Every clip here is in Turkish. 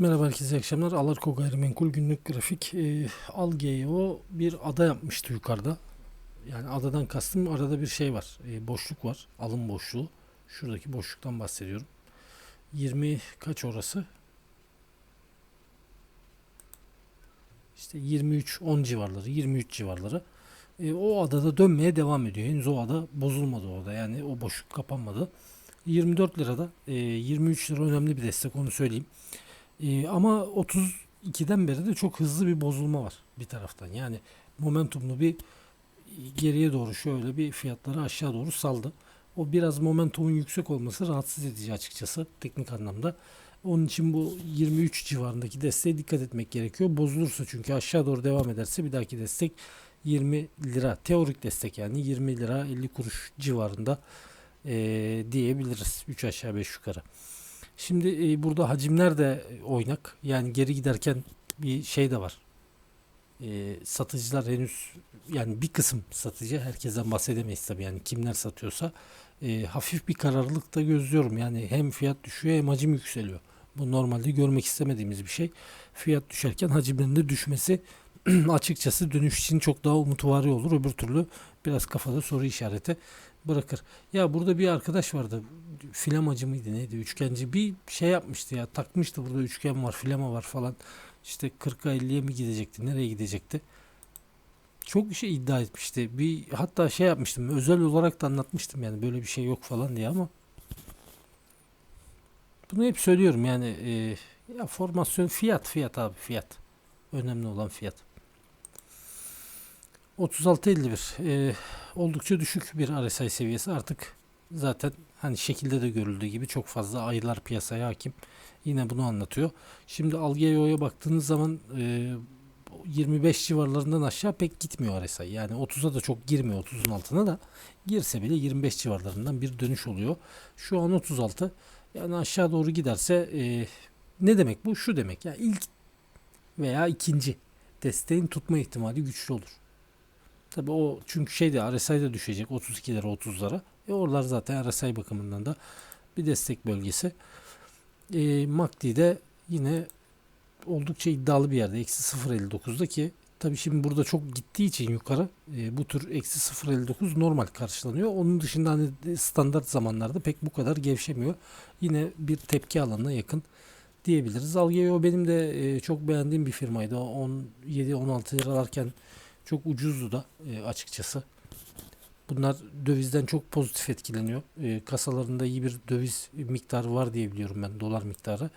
Merhaba herkese iyi akşamlar. Alarko Gayrimenkul günlük grafik. E, Algeo bir ada yapmıştı yukarıda. Yani adadan kastım arada bir şey var. E, boşluk var. Alım boşluğu. Şuradaki boşluktan bahsediyorum. 20 kaç orası? İşte 23 10 civarları, 23 civarları. E, o adada dönmeye devam ediyor. Henüz o ada bozulmadı orada. Yani o boşluk kapanmadı. 24 lirada. E, 23 lira önemli bir destek onu söyleyeyim. Ee, ama 32'den beri de çok hızlı bir bozulma var bir taraftan. Yani momentumlu bir geriye doğru şöyle bir fiyatları aşağı doğru saldı. O biraz momentumun yüksek olması rahatsız edici açıkçası teknik anlamda. Onun için bu 23 civarındaki desteğe dikkat etmek gerekiyor. Bozulursa çünkü aşağı doğru devam ederse bir dahaki destek 20 lira. Teorik destek yani 20 lira 50 kuruş civarında ee, diyebiliriz. 3 aşağı 5 yukarı. Şimdi e, burada hacimler de oynak. Yani geri giderken bir şey de var. E, satıcılar henüz yani bir kısım satıcı herkesten bahsedemeyiz tabii yani kimler satıyorsa e, hafif bir kararlılık da gözlüyorum. Yani hem fiyat düşüyor hem hacim yükseliyor. Bu normalde görmek istemediğimiz bir şey. Fiyat düşerken hacimlerin de düşmesi açıkçası dönüş için çok daha umutvari olur. Öbür türlü biraz kafada soru işareti bırakır. Ya burada bir arkadaş vardı. Filamacı mıydı neydi? Üçgenci bir şey yapmıştı ya. Takmıştı burada üçgen var, filama var falan. İşte 40'a 50'ye mi gidecekti? Nereye gidecekti? Çok şey iddia etmişti. Bir hatta şey yapmıştım. Özel olarak da anlatmıştım yani böyle bir şey yok falan diye ama bunu hep söylüyorum yani e, ya formasyon fiyat fiyat abi fiyat. Önemli olan fiyat. 36.51 e, oldukça düşük bir RSI seviyesi artık zaten hani şekilde de görüldüğü gibi çok fazla aylar piyasaya hakim. Yine bunu anlatıyor. Şimdi Algeo'ya baktığınız zaman e, 25 civarlarından aşağı pek gitmiyor RSI. Yani 30'a da çok girmiyor 30'un altına da girse bile 25 civarlarından bir dönüş oluyor. Şu an 36 yani aşağı doğru giderse e, ne demek bu? Şu demek yani ilk veya ikinci desteğin tutma ihtimali güçlü olur. Tabi o çünkü şeyde RSI de düşecek 32'lere 30'lara. E oralar zaten RSI bakımından da bir destek bölgesi. E, MACD de yine oldukça iddialı bir yerde. Eksi 0.59'da ki tabi şimdi burada çok gittiği için yukarı e, bu tür eksi 0.59 normal karşılanıyor. Onun dışında hani standart zamanlarda pek bu kadar gevşemiyor. Yine bir tepki alanına yakın diyebiliriz. Algeo benim de e, çok beğendiğim bir firmaydı. 17-16 liralarken çok ucuzdu da e, açıkçası. Bunlar dövizden çok pozitif etkileniyor. E, kasalarında iyi bir döviz miktarı var diye biliyorum ben dolar miktarı.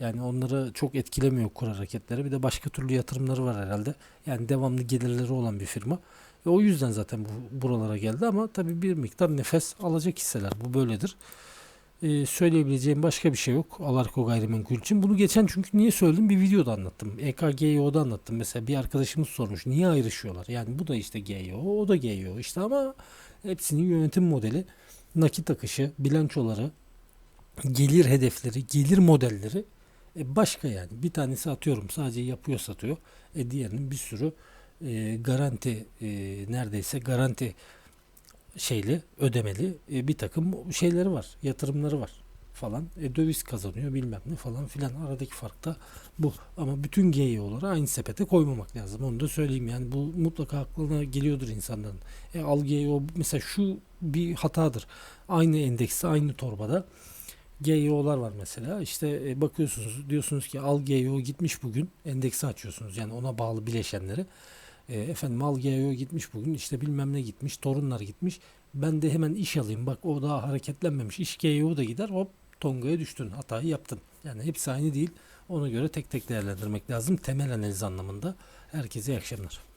Yani onları çok etkilemiyor kur hareketleri. Bir de başka türlü yatırımları var herhalde. Yani devamlı gelirleri olan bir firma. Ve o yüzden zaten bu buralara geldi ama tabii bir miktar nefes alacak hisseler. Bu böyledir e, söyleyebileceğim başka bir şey yok Alarko gayrimenkul için. Bunu geçen çünkü niye söyledim bir videoda anlattım. EKGO'da anlattım. Mesela bir arkadaşımız sormuş niye ayrışıyorlar? Yani bu da işte GEO, o da GEO işte ama hepsinin yönetim modeli, nakit akışı, bilançoları, gelir hedefleri, gelir modelleri e başka yani. Bir tanesi atıyorum sadece yapıyor satıyor. E diğerinin bir sürü e, garanti e, neredeyse garanti şeyli, ödemeli e, bir takım şeyleri var, yatırımları var falan. E, döviz kazanıyor bilmem ne falan filan. Aradaki fark da bu. Ama bütün GEO'ları aynı sepete koymamak lazım. Onu da söyleyeyim. Yani bu mutlaka aklına geliyordur insanların. E, al GEO mesela şu bir hatadır. Aynı endekste, aynı torbada GEO'lar var mesela. İşte e, bakıyorsunuz diyorsunuz ki al GEO gitmiş bugün. Endeksi açıyorsunuz. Yani ona bağlı bileşenleri. E, efendim al GEO gitmiş bugün işte bilmem ne gitmiş torunlar gitmiş. Ben de hemen iş alayım bak o daha hareketlenmemiş iş GEO da gider hop Tonga'ya düştün hatayı yaptın. Yani hepsi aynı değil ona göre tek tek değerlendirmek lazım temel analiz anlamında. Herkese iyi akşamlar.